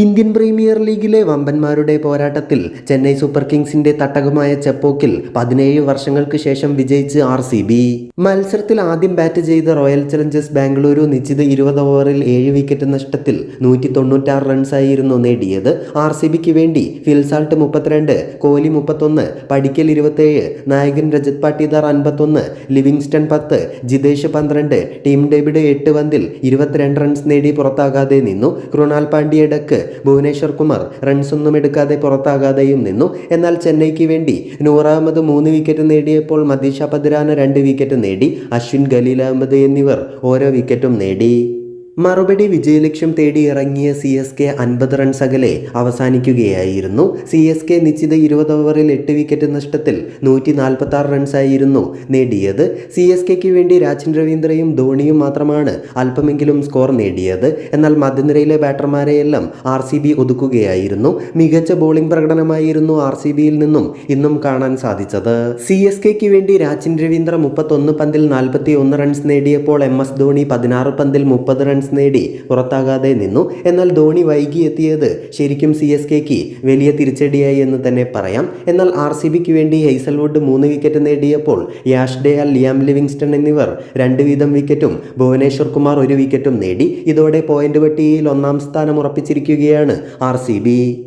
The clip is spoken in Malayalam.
ഇന്ത്യൻ പ്രീമിയർ ലീഗിലെ വമ്പന്മാരുടെ പോരാട്ടത്തിൽ ചെന്നൈ സൂപ്പർ കിങ്സിന്റെ തട്ടകമായ ചെപ്പോക്കിൽ പതിനേഴ് വർഷങ്ങൾക്ക് ശേഷം വിജയിച്ച് ആർ സി ബി. മത്സരത്തിൽ ആദ്യം ബാറ്റ് ചെയ്ത റോയൽ ചലഞ്ചേഴ്സ് ബാംഗ്ലൂരു നിശ്ചിത ഇരുപത് ഓവറിൽ ഏഴ് വിക്കറ്റ് നഷ്ടത്തിൽ നൂറ്റി തൊണ്ണൂറ്റാറ് റൺസായിരുന്നു നേടിയത്. ആർ സി ബിക്ക് വേണ്ടി ഫിൽസാൾട്ട് മുപ്പത്തിരണ്ട് കോഹ്ലി മുപ്പത്തൊന്ന് പടിക്കൽ ഇരുപത്തേഴ് നായകൻ രജത് പാട്ടീദാർ അൻപത്തൊന്ന് ലിവിങ്സ്റ്റൺ പത്ത് ജിതേഷ് പന്ത്രണ്ട് ടീം ഡേവിഡ് എട്ട് പന്തിൽ ഇരുപത്തിരണ്ട് റൺസ് നേടി പുറത്താകാതെ നിന്നു. കൃണാൽ പാണ്ഡ്യയുടെ ഭുവനേശ്വർ കുമാർ റൺസൊന്നും എടുക്കാതെ പുറത്താകാതെയും നിന്നു. എന്നാൽ ചെന്നൈക്ക് വേണ്ടി നൂറാമത് മൂന്ന് വിക്കറ്റ് നേടിയപ്പോൾ മദീഷ പതിരാന രണ്ട് വിക്കറ്റ് നേടി. അശ്വിൻ ഖലീൽ അഹമ്മദ് എന്നിവർ ഓരോ വിക്കറ്റും നേടി. മറുപടി വിജയലക്ഷ്യം തേടി ഇറങ്ങിയ സി എസ് കെ അൻപത് റൺസ് അകലെ അവസാനിക്കുകയായിരുന്നു. സി എസ് കെ നിശ്ചിത ഇരുപത് ഓവറിൽ എട്ട് വിക്കറ്റ് നഷ്ടത്തിൽ നൂറ്റി നാൽപ്പത്തി ആറ് റൺസായിരുന്നു നേടിയത്. സി എസ് കെക്ക് വേണ്ടി രാജൻ രവീന്ദ്രയും ധോണിയും മാത്രമാണ് അല്പമെങ്കിലും സ്കോർ നേടിയത്. എന്നാൽ മധ്യനിരയിലെ ബാറ്റർമാരെയെല്ലാം ആർ സി ബി ഒതുക്കുകയായിരുന്നു. മികച്ച ബോളിംഗ് പ്രകടനമായിരുന്നു ആർ സി ബിയിൽ നിന്നും ഇന്നും കാണാൻ സാധിച്ചത്. സി എസ് കെക്ക് വേണ്ടി രാജൻ രവീന്ദ്ര മുപ്പത്തൊന്ന് പന്തിൽ നാൽപ്പത്തി ഒന്ന് റൺസ് നേടിയപ്പോൾ എം എസ് ധോണി പതിനാറ് പന്തിൽ മുപ്പത് റൺസ് നേടി പുറത്താകാതെ നിന്നു. എന്നാൽ ധോണി വൈകി എത്തിയത് ശരിക്കും സി എസ് കെക്ക് വലിയ തിരിച്ചടിയായി എന്ന് തന്നെ പറയാം. എന്നാൽ ആർ സി ബിക്ക് വേണ്ടി ഹെയ്സൽവുഡ് മൂന്ന് വിക്കറ്റ് നേടിയപ്പോൾ യാഷ് ഡേയാൽ ലിയാം ലിവിങ്സ്റ്റൺ എന്നിവർ രണ്ട് വീതം വിക്കറ്റും ഭുവനേശ്വർ കുമാർ ഒരു വിക്കറ്റും നേടി. ഇതോടെ പോയിന്റ് പട്ടികയിൽ ഒന്നാം സ്ഥാനം ഉറപ്പിച്ചിരിക്കുകയാണ് ആർ സി ബി.